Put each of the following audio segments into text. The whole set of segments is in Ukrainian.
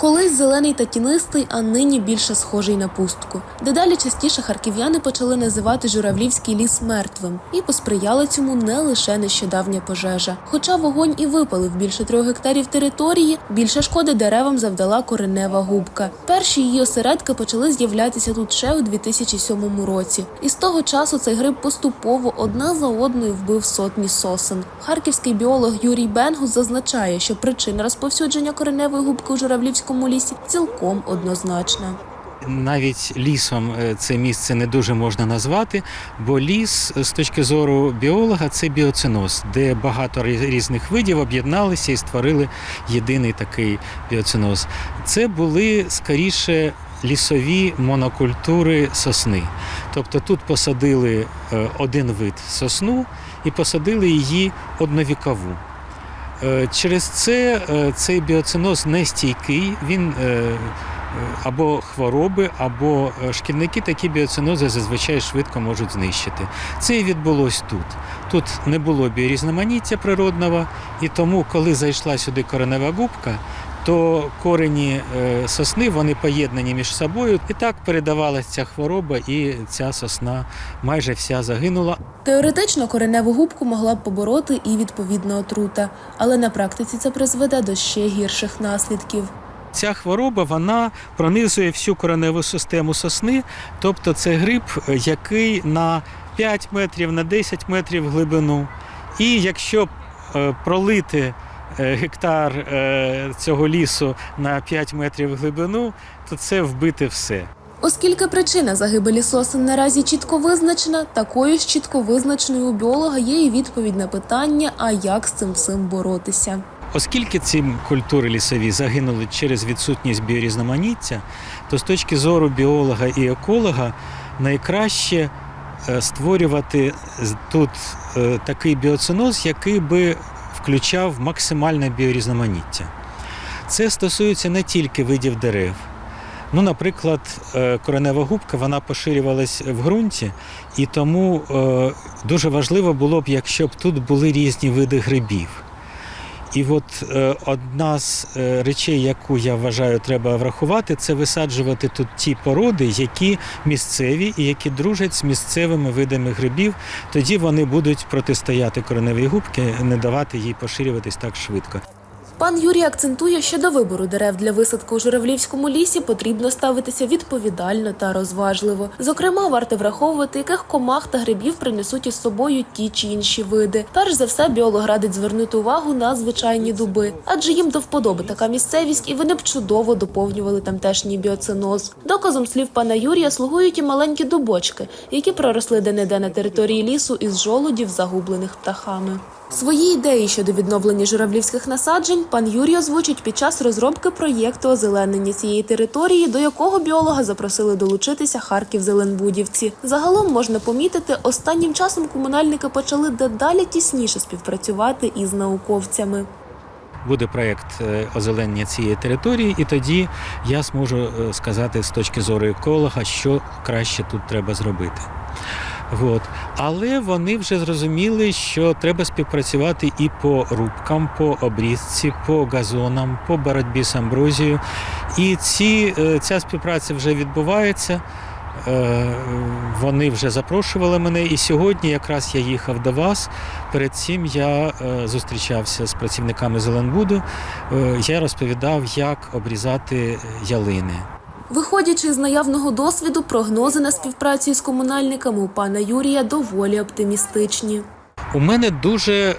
Колись зелений та тінистий, а нині більше схожий на пустку. Дедалі частіше харків'яни почали називати журавлівський ліс мертвим, і посприяла цьому не лише нещодавня пожежа. Хоча вогонь і випалив більше трьох гектарів території, більше шкоди деревам завдала коренева губка. Перші її осередки почали з'являтися тут ще у 2007 році. І з того часу цей гриб поступово одна за одною вбив сотні сосен. Харківський біолог Юрій Бенгус зазначає, що причина розповсюдження кореневої губки у журавлівському лісі цілком однозначна. Навіть лісом е, це місце не дуже можна назвати, бо ліс е, з точки зору біолога це біоциноз, де багато різних видів об'єдналися і створили єдиний такий біоциноз. Це були скоріше лісові монокультури сосни. Тобто тут посадили е, один вид сосну і посадили її одновікову. Е, Через це е, цей біоциноз не стійкий, він е, або хвороби, або шкідники такі біоцинози зазвичай швидко можуть знищити. Це і відбулось тут. Тут не було біорізноманіття природного, і тому, коли зайшла сюди коренева губка, то корені е, сосни вони поєднані між собою, і так передавалася ця хвороба, і ця сосна майже вся загинула. Теоретично кореневу губку могла б побороти і відповідна отрута, але на практиці це призведе до ще гірших наслідків. Ця хвороба вона пронизує всю кореневу систему сосни, тобто це гриб, який на 5 метрів, на 10 метрів глибину. І якщо е, пролити гектар е, цього лісу на 5 метрів глибину, то це вбити все. Оскільки причина загибелі сосен наразі чітко визначена, такою ж чітко визначеною у біолога є і відповідь на питання, а як з цим всім боротися. Оскільки ці культури лісові загинули через відсутність біорізноманіття, то з точки зору біолога і еколога найкраще е, створювати тут е, такий біоциноз, який би включав максимальне біорізноманіття. Це стосується не тільки видів дерев. Ну, наприклад, е, коренева губка вона поширювалась в ґрунті, і тому е, дуже важливо було б, якщо б тут були різні види грибів. І от е, одна з е, речей, яку я вважаю, треба врахувати, це висаджувати тут ті породи, які місцеві і які дружать з місцевими видами грибів. Тоді вони будуть протистояти кореневій губки, не давати їй поширюватись так швидко. Пан Юрій акцентує, що до вибору дерев для висадки у журавлівському лісі потрібно ставитися відповідально та розважливо. Зокрема, варто враховувати, яких комах та грибів принесуть із собою ті чи інші види. Перш за все, біолог радить звернути увагу на звичайні дуби, адже їм до вподоби така місцевість, і вони б чудово доповнювали тамтешній біоциноз. Доказом слів пана Юрія слугують і маленькі дубочки, які проросли де-не-де на території лісу із жолудів, загублених птахами. Свої ідеї щодо відновлення журавлівських насаджень пан Юрій озвучить під час розробки проєкту озеленення цієї території, до якого біолога запросили долучитися Харків Зеленбудівці. Загалом можна помітити, останнім часом комунальники почали дедалі тісніше співпрацювати із науковцями. Буде проєкт е, озеленення цієї території, і тоді я зможу е, сказати з точки зору еколога, що краще тут треба зробити. От. Але вони вже зрозуміли, що треба співпрацювати і по рубкам, по обрізці, по газонам, по боротьбі з амброзією. І ці, е, ця співпраця вже відбувається. Е, Вони вже запрошували мене, і сьогодні якраз я їхав до вас. Перед цим я е, зустрічався з працівниками Зеленбуду. Я розповідав, як обрізати ялини. Виходячи з наявного досвіду, прогнози на співпрацю з комунальниками у пана Юрія доволі оптимістичні. У мене дуже е,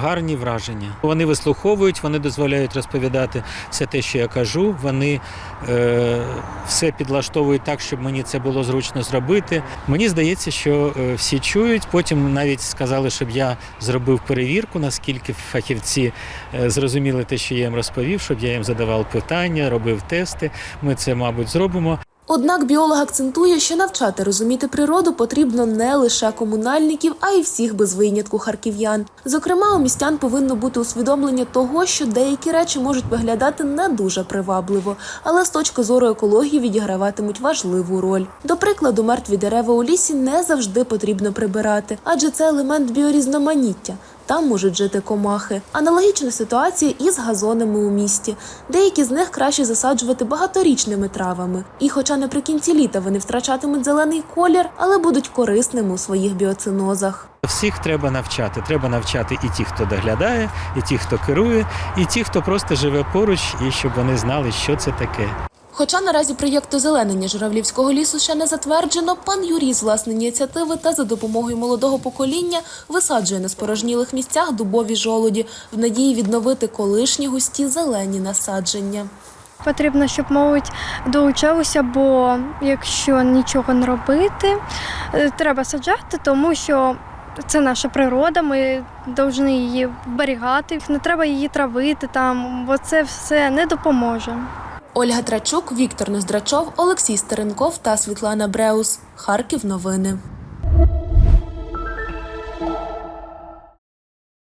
гарні враження. Вони вислуховують, вони дозволяють розповідати все те, що я кажу. Вони е, все підлаштовують так, щоб мені це було зручно зробити. Мені здається, що е, всі чують. Потім навіть сказали, щоб я зробив перевірку, наскільки фахівці е, зрозуміли те, що я їм розповів, щоб я їм задавав питання, робив тести. Ми це, мабуть, зробимо. Однак біолог акцентує, що навчати розуміти природу потрібно не лише комунальників, а й всіх без винятку харків'ян. Зокрема, у містян повинно бути усвідомлення того, що деякі речі можуть виглядати не дуже привабливо, але з точки зору екології відіграватимуть важливу роль. До прикладу, мертві дерева у лісі не завжди потрібно прибирати, адже це елемент біорізноманіття. Там можуть жити комахи. Аналогічна ситуація і з газонами у місті. Деякі з них краще засаджувати багаторічними травами. І, хоча наприкінці літа вони втрачатимуть зелений колір, але будуть корисними у своїх біоцинозах. Всіх треба навчати. Треба навчати і ті, хто доглядає, і ті, хто керує, і ті, хто просто живе поруч, і щоб вони знали, що це таке. Хоча наразі проєкт озеленення журавлівського лісу ще не затверджено, пан Юрій з власної ініціативи та за допомогою молодого покоління висаджує на спорожнілих місцях дубові жолуді в надії відновити колишні густі зелені насадження. Потрібно, щоб молодь долучалася, бо якщо нічого не робити, е, треба саджати, тому що це наша природа, ми повинні її вберігати. Не треба її травити там, бо це все не допоможе. Ольга Трачук, Віктор Ноздрачов, Олексій Стеренков та Світлана Бреус. Харків новини.